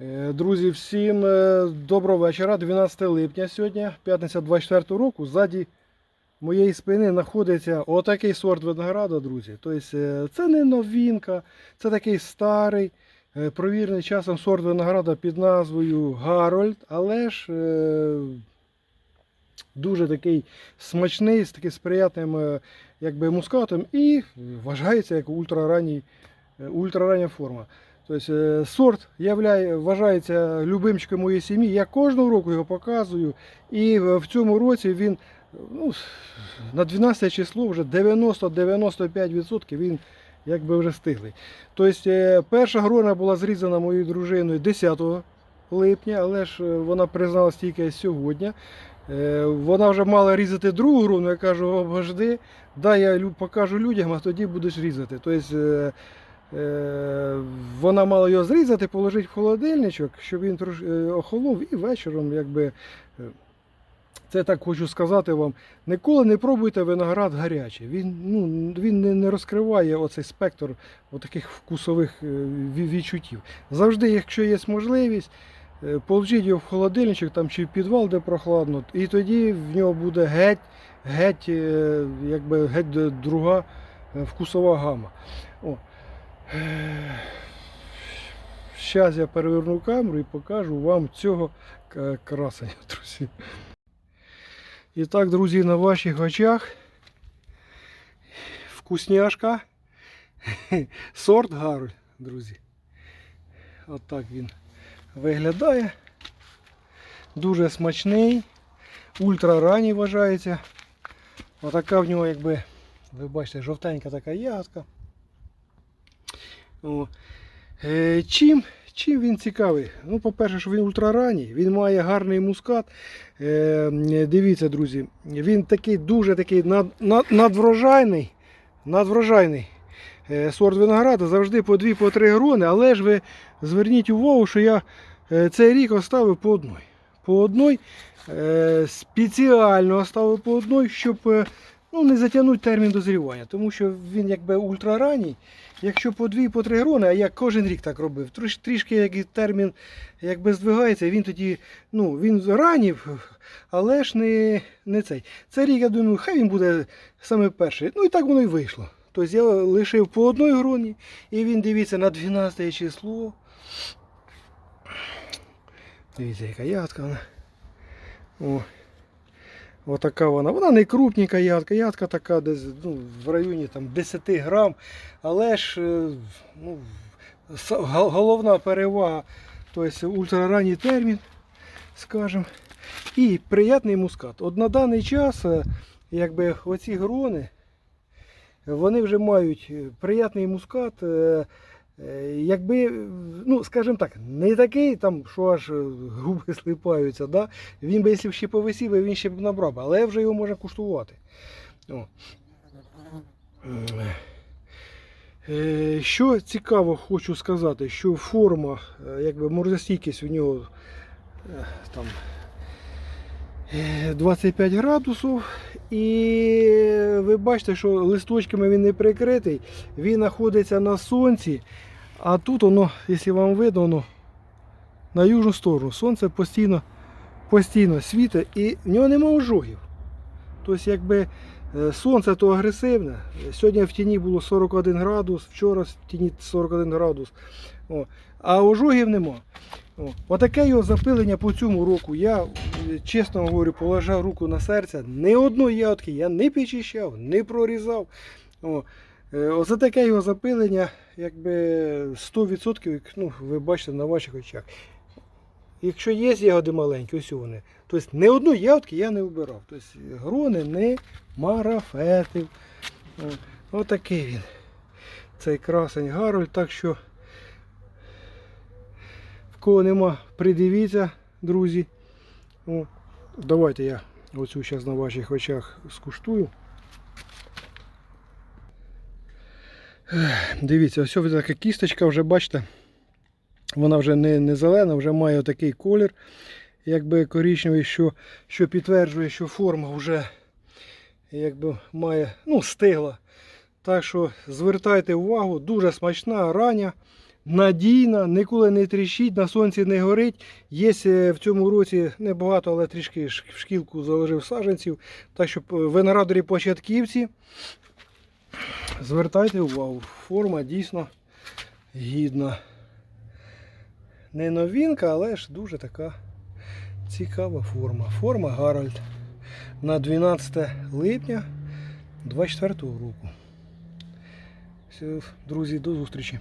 Е, Друзі, всім е, доброго вечора. 12 липня сьогодні, п'ятниця 24 року. Ззаді моєї спини знаходиться отакий сорт винограда, друзі. Тобто е, це не новинка, це такий старий, провірений часом сорт винограда під назвою Гарольд, але ж дуже такий смачний, з таким сприятним якби, мускатом і вважається як ультраранній, ультрарання форма. Тобто сорт вважається любимчиком моєї сім'ї. Я кожного року його показую. І в цьому році він ну, на 12 число вже 90-95% він якби вже стиглий. Тобто перша грона була зрізана моєю дружиною 10 липня, але ж е, вона призналась тільки сьогодні. Вона вже мала різати другу грону, я кажу, обожди, дай я покажу людям, а тоді будеш різати. Тобто, Вона мала його зрізати, положити в холодильничок, щоб він е, охолов і вечором, якби. е, Це так хочу сказати вам. Ніколи не пробуйте виноград гарячий. Він, ну, він не, розкриває оцей спектр таких вкусових е, відчуттів. Завжди, якщо є можливість, е, положіть його в холодильничок там, чи в підвал, де прохладно, і тоді в нього буде геть, геть, е, якби, геть друга е, вкусова гама. Зараз я переверну камеру і покажу вам цього красення, друзі. І так, друзі, на ваших очах вкусняшка. Сорт Гароль, друзі. Отак він виглядає. Дуже смачний, ультраранній вважається. Отака в нього, якби, ви бачите, жовтенька така ягодка. О. Е, чим, чим він цікавий? Ну, по-перше, що він ультраранній, він має гарний мускат. Е, дивіться, друзі, він такий дуже такий над, над, надврожайний. надврожайний. Е, сорт винограда завжди по дві, по грони, але ж ви зверніть увагу, що я е, цей рік оставив по одній. По одній е, спеціально оставив по одній, щоб ну, не затягнути термін дозрівання, тому що він якби ультраранній. Якщо по дві, по три грони, а я кожен рік так робив, трош, трішки як термін якби здвигається, він тоді, ну, він ранів, але ж не, не цей. Цей рік, я думаю, хай він буде саме перший. Ну і так воно і вийшло. Тобто я лишив по одній гроні, і він дивіться на 12 число. Дивіться, яка ягодка вона. О. Отака вона. Вона не крупненька ягодка, ягодка така десь ну, в районі там, 10 грам. Але ж е, ну, головна перевага, тобто ультраранній термін, скажімо, і приятний мускат. От на даний час, е, якби оці грони, вони вже мають е, приятний мускат. Е, Якби, ну, скажімо так, не такий, там, що аж е, губи слипаються, да? він би, якщо б ще повисів, він ще б набрав, але вже його можна куштувати. О. Е, Що цікаво хочу сказати, що форма, якби морозостійкість у нього там е, 25 градусів. І ви бачите, що листочками він не прикритий, він знаходиться на сонці, а тут воно, якщо вам видно, воно на южну сторону. Сонце постійно, постійно світить і в нього немає ожогів. Тобто, якби е, сонце то агресивне. Сьогодні в тіні було 41 градус, вчора в тіні 41 градус. О. А ожогів нема. О. Отаке його запилення по цьому року. Я, е, чесно говорю, положив руку на серце. Ні одної ягодки я не підчищав, не прорізав. О. Е, Оце таке його запилення, якби 100%, ну, ви бачите на ваших очах. Якщо є ягоди маленькі, ось вони. Тобто не одну ягодки я не вбирав. Тобто грони не марафетив. О, Отакий він. Цей красень Гарольд. Так що в кого нема, придивіться, друзі. О, давайте я оцю зараз на ваших очах скуштую. Дивіться, ось ось така кісточка, вже бачите, вона вже не, не зелена, вже має такий колір, якби коричневий, що, що підтверджує, що форма вже якби має, ну, стигла. Так що звертайте увагу, дуже смачна, рання. надійна, ніколи не тріщить, на сонці не горить. Є е, в цьому році небагато, але трішки в шкілку заложив саджанців. Так що е, виноградарі початківці. Звертайте увагу, форма дійсно гідна. Не новинка, але ж дуже така цікава форма. Форма Гарольд на 12 липня 24 року. Все, друзі, до зустрічі.